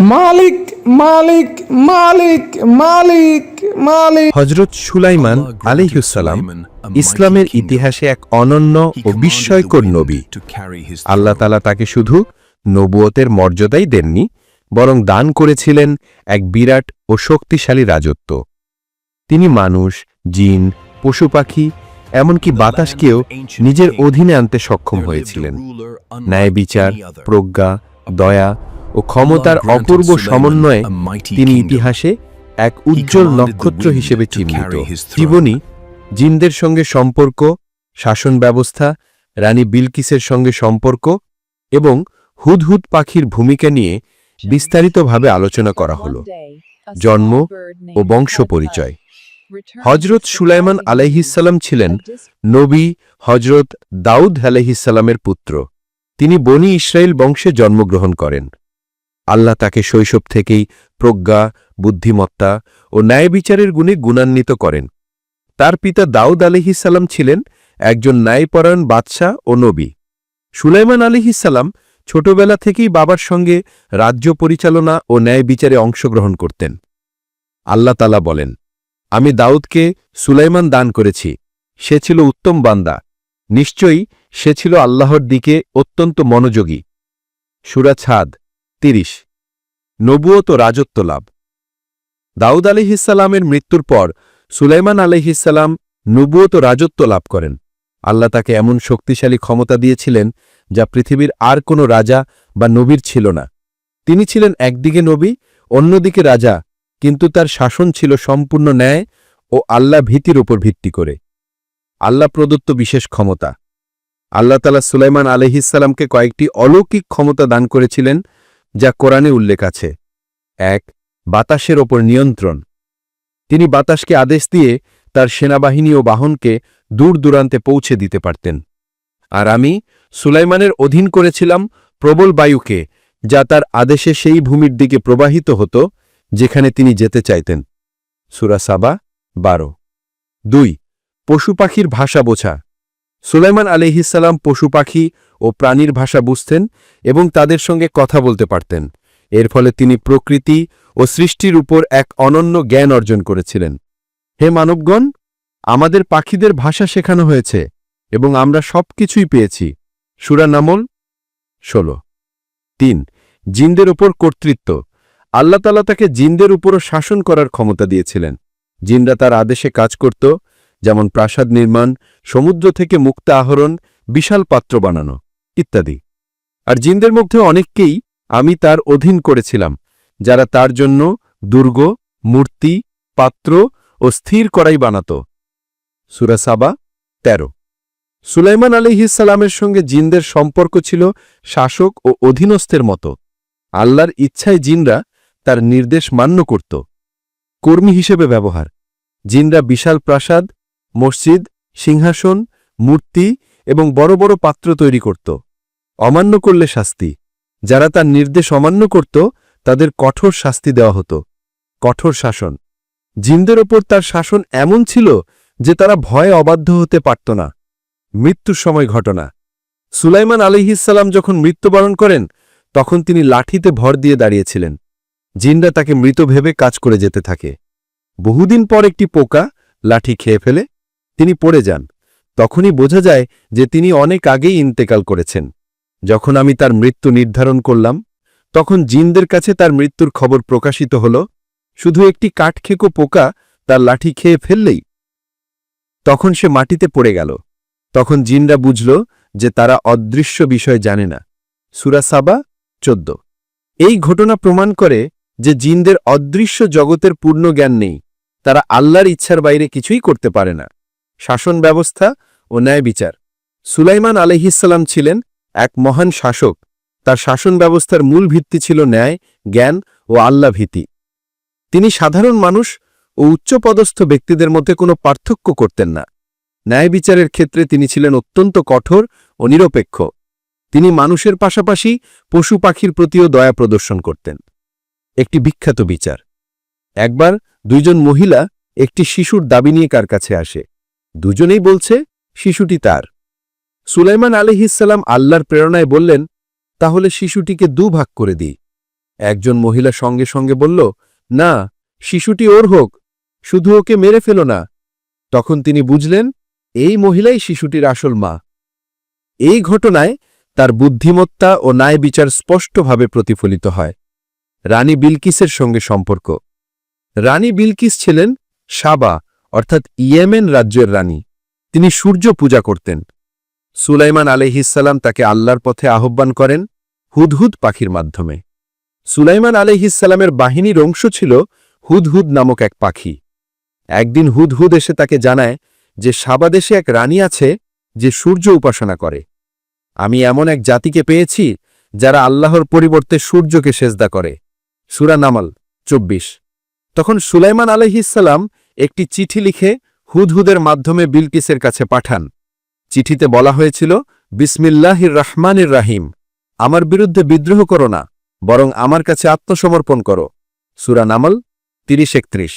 মালিক মালিক মালিক মালিক মালিক। হজরত সুলাইমান আলিহুসালাম ইসলামের ইতিহাসে এক অনন্য ও বিস্ময়কর নবী। আল্লাহ তালা তাকে শুধু নবুয়তের মর্যাদাই দেননি বরং দান করেছিলেন এক বিরাট ও শক্তিশালী রাজত্ব। তিনি মানুষ জিন পশু পাখি এমনকি বাতাসকেও নিজের অধীনে আনতে সক্ষম হয়েছিলেন। ন্যায় বিচার প্রজ্ঞা দয়া ও ক্ষমতার অপূর্ব সমন্বয়ে তিনি ইতিহাসে এক উজ্জ্বল নক্ষত্র হিসেবে চিহ্নিত। জীবনী জিনদের সঙ্গে সম্পর্ক শাসন ব্যবস্থা রানী বিলকিসের সঙ্গে সম্পর্ক এবং হুদহুদ পাখির ভূমিকা নিয়ে বিস্তারিতভাবে আলোচনা করা হল। জন্ম ও বংশ পরিচয়। হজরত সুলাইমান আলাইহিসাল্লাম ছিলেন নবী হজরত দাউদ আলাইহিসাল্লামের পুত্র। তিনি বনি ইসরায়েল বংশে জন্মগ্রহণ করেন। আল্লাহ তাকে শৈশব থেকেই প্রজ্ঞা, বুদ্ধিমত্তা ও ন্যায় বিচারের গুণে গুণান্বিত করেন। তার পিতা দাউদ আলিহিসাল্লাম ছিলেন একজন ন্যায়পরায়ণ বাদশাহ ও নবী। সুলাইমান আলিহিসাল্লাম ছোটবেলা থেকেই বাবার সঙ্গে রাজ্য পরিচালনা ও ন্যায় বিচারে অংশগ্রহণ করতেন। আল্লাহ তালা বলেন, আমি দাউদকে সুলাইমান দান করেছি। সে ছিল উত্তম বান্দা। নিশ্চয়ই সে ছিল আল্লাহর দিকে অত্যন্ত মনোযোগী। সুরা ছাদ তিরিশ। নবুয়ত রাজত্ব লাভ। দাউদ আলিহিসাল্লামের মৃত্যুর পর সুলাইমান আলিহিসাল্লাম নবুয়ত রাজত্ব লাভ করেন। আল্লাহ তাকে এমন শক্তিশালী ক্ষমতা দিয়েছিলেন যা পৃথিবীর আর কোনো রাজা বা নবীর ছিল না। তিনি ছিলেন একদিকে নবী, অন্যদিকে রাজা, কিন্তু তার শাসন ছিল সম্পূর্ণ ন্যায় ও আল্লাহ ভীতির উপর ভিত্তি করে। আল্লাহ প্রদত্ত বিশেষ ক্ষমতা। আল্লাহ তালা সুলাইমান আলহিসাল্লামকে কয়েকটি অলৌকিক ক্ষমতা দান করেছিলেন যা কোরআনে উল্লেখ আছে। এক, বাতাসের ওপর নিয়ন্ত্রণ। তিনি বাতাসকে আদেশ দিয়ে তার সেনাবাহিনী ও বাহনকে দূর দূরান্তে পৌঁছে দিতে পারতেন। আর আমি সুলাইমানের অধীন করেছিলাম প্রবল বায়ুকে, যা তার আদেশে সেই ভূমির দিকে প্রবাহিত হতো, যেখানে তিনি যেতে চাইতেন। সুরা সাবা, বারো। দুই, পশু পাখির ভাষা বোঝা। সুলাইমান আলিহিসাল্লাম পশু পাখি ও প্রাণীর ভাষা বুঝতেন এবং তাদের সঙ্গে কথা বলতে পারতেন। এর ফলে তিনি প্রকৃতি ও সৃষ্টির উপর এক অনন্য জ্ঞান অর্জন করেছিলেন। হে মানবগণ, আমাদের পাখিদের ভাষা শেখানো হয়েছে এবং আমরা সবকিছুই পেয়েছি। সুরা নামল ষোলো। তিন, জিনদের ওপর কর্তৃত্ব। আল্লাহ তালা তাকে জিনদের উপরও শাসন করার ক্ষমতা দিয়েছিলেন। জিনরা তার আদেশে কাজ করত, যেমন প্রাসাদ নির্মাণ, সমুদ্র থেকে মুক্তা আহরণ, বিশাল পাত্র বানানো। ইত্যাদি। আর জিনদের মধ্যে অনেককেই আমি তার অধীন করেছিলাম, যারা তার জন্য দুর্গ, মূর্তি, পাত্র ও স্থির করাই বানাত। সুরাসাবা তেরো। সুলাইমান আলিহিসাল্লামের সঙ্গে জিনদের সম্পর্ক ছিল শাসক ও অধীনস্থের মতো। আল্লাহর ইচ্ছায় জিনরা তার নির্দেশ মান্য করত। কর্মী হিসেবে ব্যবহার। জিনরা বিশাল প্রাসাদ, মসজিদ, সিংহাসন, মূর্তি এবং বড় বড় পাত্র তৈরি করত। অমান্য করলে শাস্তি। যারা তার নির্দেশ অমান্য করত, তাদের কঠোর শাস্তি দেওয়া হতো। কঠোর শাসন। জিনদের ওপর তার শাসন এমন ছিল যে তারা ভয়ে অবাধ্য হতে পারত না। মৃত্যুর সময় ঘটনা। সুলাইমান আলিহিসাল্লাম যখন মৃত্যুবরণ করেন, তখন তিনি লাঠিতে ভর দিয়ে দাঁড়িয়েছিলেন। জিনরা তাকে মৃত ভেবে কাজ করে যেতে থাকে। বহুদিন পর একটি পোকা লাঠি খেয়ে ফেলে, তিনি পড়ে যান। তখনই বোঝা যায় যে তিনি অনেক আগেই ইন্তেকাল করেছেন। যখন আমি তার মৃত্যু নির্ধারণ করলাম, তখন জিনদের কাছে তার মৃত্যুর খবর প্রকাশিত হল, শুধু একটি কাঠখেকো পোকা তার লাঠি খেয়ে ফেললেই। তখন সে মাটিতে পড়ে গেল। তখন জিনরা বুঝল যে তারা অদৃশ্য বিষয় জানে না। সুরা সাবা, চোদ্দ। এই ঘটনা প্রমাণ করে যে জিনদের অদৃশ্য জগতের পূর্ণ জ্ঞান নেই। তারা আল্লাহর ইচ্ছার বাইরে কিছুই করতে পারে না। শাসন ব্যবস্থা ও ন্যায় বিচার। সুলাইমান আলহিসাল্লাম ছিলেন এক মহান শাসক। তার শাসন ব্যবস্থার মূল ভিত্তি ছিল ন্যায়, জ্ঞান ও আল্লাহ ভীতি। তিনি সাধারণ মানুষ ও উচ্চপদস্থ ব্যক্তিদের মধ্যে কোনো পার্থক্য করতেন না। ন্যায় বিচারের ক্ষেত্রে তিনি ছিলেন অত্যন্ত কঠোর ও নিরপেক্ষ। তিনি মানুষের পাশাপাশি পশু পাখির প্রতিও দয়া প্রদর্শন করতেন। একটি বিখ্যাত বিচার। একবার দুইজন মহিলা একটি শিশুর দাবি নিয়ে কার কাছে আসে? দুজনেই বলছে, শিশুটি তার। সুলাইমান আলিহিসাল্লাম আল্লাহর প্রেরণায় বললেন, তাহলে শিশুটিকে দুভাগ করে দিই। একজন মহিলা সঙ্গে সঙ্গে বলল, না, শিশুটি ওর হোক, শুধু ওকে মেরে ফেলো না। তখন তিনি বুঝলেন, এই মহিলাই শিশুটির আসল মা। এই ঘটনায় তার বুদ্ধিমত্তা ও ন্যায় বিচার স্পষ্টভাবে প্রতিফলিত হয়। রানী বিলকিসের সঙ্গে সম্পর্ক। রানী বিলকিস ছিলেন সাবা, অর্থাৎ ইয়েমেন রাজ্যের রানী। তিনি সূর্য পূজা করতেন। সুলাইমান আলহিসাল্লাম তাকে আল্লাহর পথে আহ্বান করেন হুদহুদ পাখির মাধ্যমে। সুলাইমান আলহিসাল্লামের বাহিনীর অংশ ছিল হুদহুদ নামক এক পাখি। একদিন হুদহুদ এসে তাকে জানায় যে সাবাদেশে এক রানী আছে যে সূর্য উপাসনা করে। আমি এমন এক জাতিকে পেয়েছি যারা আল্লাহর পরিবর্তে সূর্যকে সেজদা করে। সুরা নামাল চব্বিশ। তখন সুলাইমান আলহিসাল্লাম একটি চিঠি লিখে হুদহুদের মাধ্যমে বিলকিসের কাছে পাঠান। চিঠিতে বলা হয়েছিল, বিসমিল্লাহির রহমানির রাহিম, আমার বিরুদ্ধে বিদ্রোহ করো না, বরং আমার কাছে আত্মসমর্পণ করো। সুরা নামল তিরিশ একত্রিশ।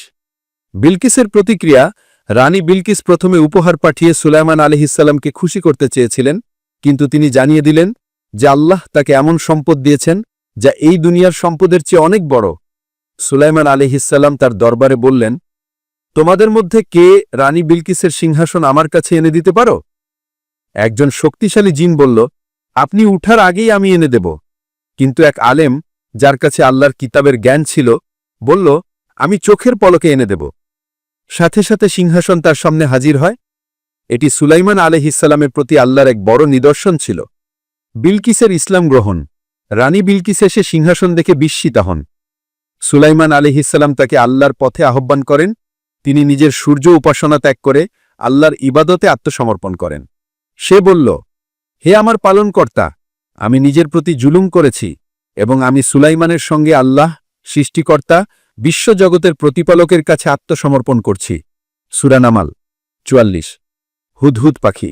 বিলকিসের প্রতিক্রিয়া, রানী বিলকিস প্রথমে উপহার পাঠিয়ে সুলাইমান আলহিসাল্লামকে খুশি করতে চেয়েছিলেন, কিন্তু তিনি জানিয়ে দিলেন যে আল্লাহ তাকে এমন সম্পদ দিয়েছেন যা এই দুনিয়ার সম্পদের চেয়ে অনেক বড়। সুলাইমান আলিহিসাল্লাম তার দরবারে বললেন, তোমাদের মধ্যে কে রানী বিলকিসের সিংহাসন আমার কাছে এনে দিতে পারো? একজন শক্তিশালী জিন বলল, আপনি উঠার আগেই আমি এনে দেব। কিন্তু এক আলেম, যার কাছে আল্লাহর কিতাবের জ্ঞান ছিল, বলল, আমি চোখের পলকে এনে দেব। সাথে সাথে সিংহাসন তার সামনে হাজির হয়। এটি সুলাইমান আলহিসাল্লামের প্রতি আল্লাহর এক বড় নিদর্শন ছিল। বিলকিসের ইসলাম গ্রহণ। রানী বিলকিস এসে সিংহাসন দেখে বিস্মিতা হন। সুলাইমান আলিহিসাল্লাম তাকে আল্লাহর পথে আহ্বান করেন। তিনি নিজের সূর্য উপাসনা ত্যাগ করে আল্লাহর ইবাদতে আত্মসমর্পণ করেন। সে বলল, হে আমার পালনকর্তা, আমি নিজের প্রতি জুলুম করেছি এবং আমি সুলাইমানের সঙ্গে আল্লাহ, সৃষ্টিকর্তা, বিশ্বজগতের প্রতিপালকের কাছে আত্মসমর্পণ করছি। সুরানামাল চুয়াল্লিশ। হুদহুদ পাখি।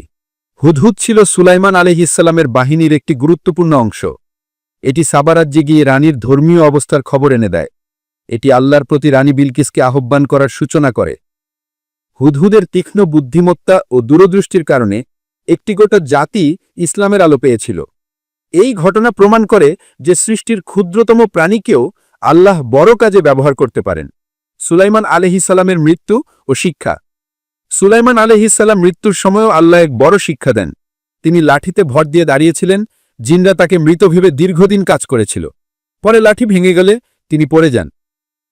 হুদহুদ ছিল সুলাইমান আলহিসাল্লামের বাহিনীর একটি গুরুত্বপূর্ণ অংশ। এটি সাবারাজ্যে গিয়ে রানীর ধর্মীয় অবস্থার খবর এনে দেয়। এটি আল্লাহর প্রতি রানী বিলকিসকে আহ্বান করার সূচনা করে। হুদহুদের তীক্ষ্ণ বুদ্ধিমত্তা ও দূরদৃষ্টির কারণে একটি গোটা জাতি ইসলামের আলো পেয়েছিল। এই ঘটনা প্রমাণ করে যে সৃষ্টির ক্ষুদ্রতম প্রাণীকেও আল্লাহ বড় কাজে ব্যবহার করতে পারেন। সুলাইমান আলহিসাল্লামের মৃত্যু ও শিক্ষা। সুলাইমান আলহিসাল্লাম মৃত্যুর সময়ও আল্লাহ এক বড় শিক্ষা দেন। তিনি লাঠিতে ভর দিয়ে দাঁড়িয়েছিলেন, জিনরা তাকে মৃত ভেবে দীর্ঘদিন কাজ করেছিল। পরে লাঠি ভেঙে গেলে তিনি পড়ে যান।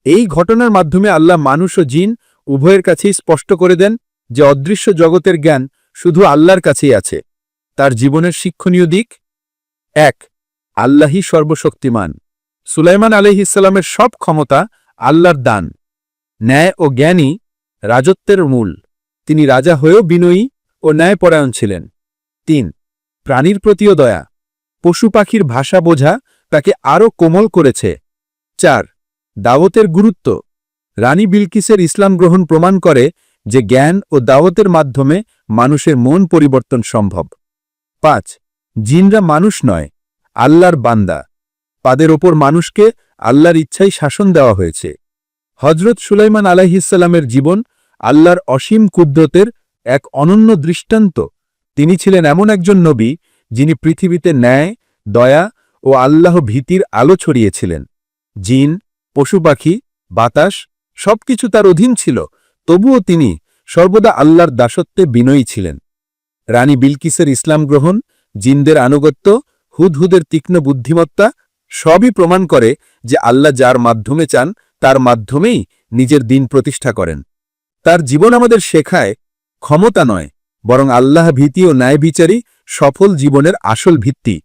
এই ঘটনার মাধ্যমে আল্লাহ মানুষ ও জিন উভয়ের কাছেই স্পষ্ট করে দেন যে অদৃশ্য জগতের জ্ঞান শুধু আল্লাহর কাছেই আছে। তার জীবনের শিক্ষণীয় দিক? এক, আল্লাহই সর্বশক্তিমান। সুলাইমান আলহিসাল্লামের সব ক্ষমতা আল্লাহর দান। ন্যায় ও জ্ঞানী রাজত্বের মূল। তিনি রাজা হয়েও বিনয়ী ও ন্যায়পরায়ণ ছিলেন। তিন, প্রাণীর প্রতিও দয়া। পশু পাখির ভাষা বোঝা তাকে আরও কোমল করেছে। চার, দাওয়াতের গুরুত্ব। রানী বিলকিসের ইসলাম গ্রহণ প্রমাণ করে যে জ্ঞান ও দাওয়াতের মাধ্যমে মানুষের মন পরিবর্তন সম্ভব। পাঁচ, জিনরা মানুষ নয়, আল্লাহর বান্দা। পাদের ওপর মানুষকে আল্লাহর ইচ্ছাই শাসন দেওয়া হয়েছে। হজরত সুলাইমান আলাহিসাল্লামের জীবন আল্লাহর অসীম কুদ্রতের এক অনন্য দৃষ্টান্ত। তিনি ছিলেন এমন একজন নবী, যিনি পৃথিবীতে ন্যায়, দয়া ও আল্লাহ ভীতির আলো ছড়িয়েছিলেন। জিন, পশু পাখি, বাতাস সবকিছু তার অধীন ছিল, তবুও তিনি সর্বদা আল্লাহর দাসত্বে বিনয়ী ছিলেন। রানী বিলকিসের ইসলাম গ্রহণ, জিনদের আনুগত্য, হুদহুদের তীক্ষ্ণ বুদ্ধিমত্তা, সবই প্রমাণ করে যে আল্লাহ যার মাধ্যমে চান, তার মাধ্যমেই নিজের দিন প্রতিষ্ঠা করেন। তার জীবন আমাদের শেখায়, ক্ষমতা নয়, বরং আল্লাহ ভীতি ও ন্যায় বিচারই সফল জীবনের আসল ভিত্তি।